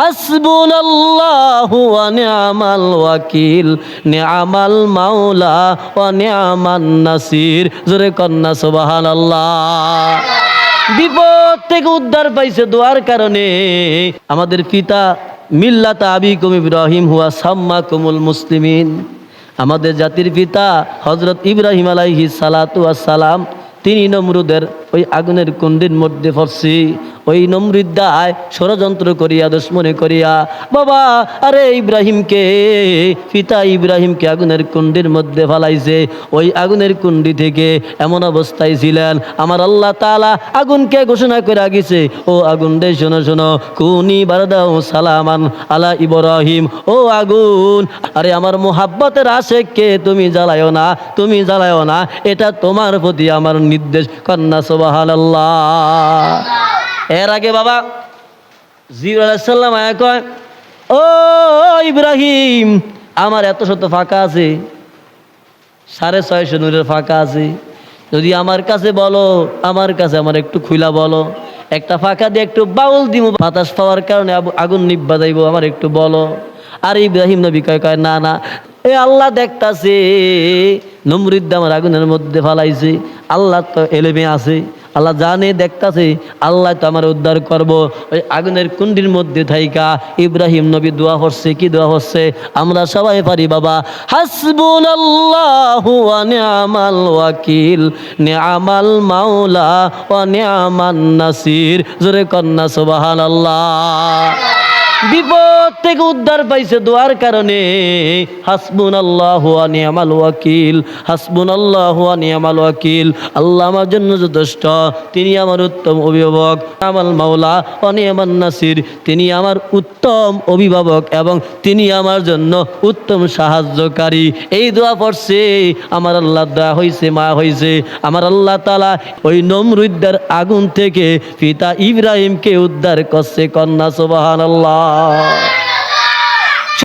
হাসবুনাল্লাহু ওয়া নি'মাল ওয়াকিল নি'মাল মাওলা ওয়া নি'মান নাসির। জোরে কন্না সুবহানাল্লাহ। বিপদ থেকে উদ্ধার পাইছে দোয়ার কারণে। আমাদের পিতা মিল্লাত আবিকুম ইব্রাহিম হুয়া সাম্মা কুমুল মুসলিমিন। আমাদের জাতির পিতা হজরত ইব্রাহিম আলাইহি সালাতু সালাম, তিনি নমরুদের ওই আগুনের কুণ্ডির মধ্যে পড়ছি ওই নমরুদ্দায় ষড়যন্ত্র করিয়া, দুশ্মনে করিয়া, বাবা, আরে ইব্রাহিমকে, পিতা ইব্রাহিমকে আগুনের কুণ্ডির মধ্যে ফালাইছে। ওই আগুনের কুণ্ডি থেকে এমন অবস্থায় ছিলেন, আমার আল্লাহ তালা আগুনকে ঘোষণা করে গেছে, ও আগুন দে, শোনো শোনো কুনি বারদাও সালামান আলা ইব্রাহিম, ও আগুন, আরে আমার মোহাব্বতের আশেককে তুমি জ্বালায়ও না, তুমি জ্বালায়ও না, এটা তোমার প্রতি আমার নির্দেশ, কন্যা এর আগে বাবা কয়, ও ইব্রাহিম, আমার এত শত ফাঁকা আছে। সাড়ে ছয়শো নূরের ফাঁকা আছে। যদি আমার কাছে বলো, আমার কাছে আমার একটু খুলা বলো। একটা ফাঁকা দিয়ে একটু বাউল দিব বাতাস পাওয়ার কারণে আগুন নিব্বা যাইব, আমার একটু বলো। আর ইব্রাহিম নবী কয় কয়, না না এ আল্লাহ দেখতাছে নমরুদ্দা আমার আগুনের মধ্যে ফালাইছে, আল্লাহ তো এলেমে আছে, আল্লাহ জানে, দেখতাছে, আল্লাহ তো আমার উদ্ধার করব। ওই আগুনের কুণ্ডির মধ্যে থাইকা ইব্রাহিম নবী দোয়া হচ্ছে কি দোয়া হচ্ছে আমরা সবাই পারি, বাবা। হাসবুল আল্লাহ নিয়ামাল ওয়াকিল নে আমাল মাওলা ও নিয়ামান নাসির। জোরে কন্যা সুবাহান আল্লাহ বিপদ থেকে উদ্ধার পাইছে দোয়ার কারণে। হাসবুন আল্লাহ নিয়ামাল ওয়াকিল হাসবুন আল্লাহ নিয়ামাল ওয়াকিল। আল্লাহ আমার জন্য যথেষ্ট, তিনি আমার উত্তম অভিভাবক। আমাল মাওলা, অনিয়ামান নাসির, তিনি আমার উত্তম অভিভাবক এবং তিনি আমার জন্য উত্তম সাহায্যকারী। এই দোয়া পড়ছে, আমার আল্লাহ দয়া হয়েছে মা হয়েছে আমার আল্লাহ তালা ওই নমরুদ্দার আগুন থেকে পিতা ইব্রাহিমকে উদ্ধার করছে, কন্যা সুবাহান আল্লাহ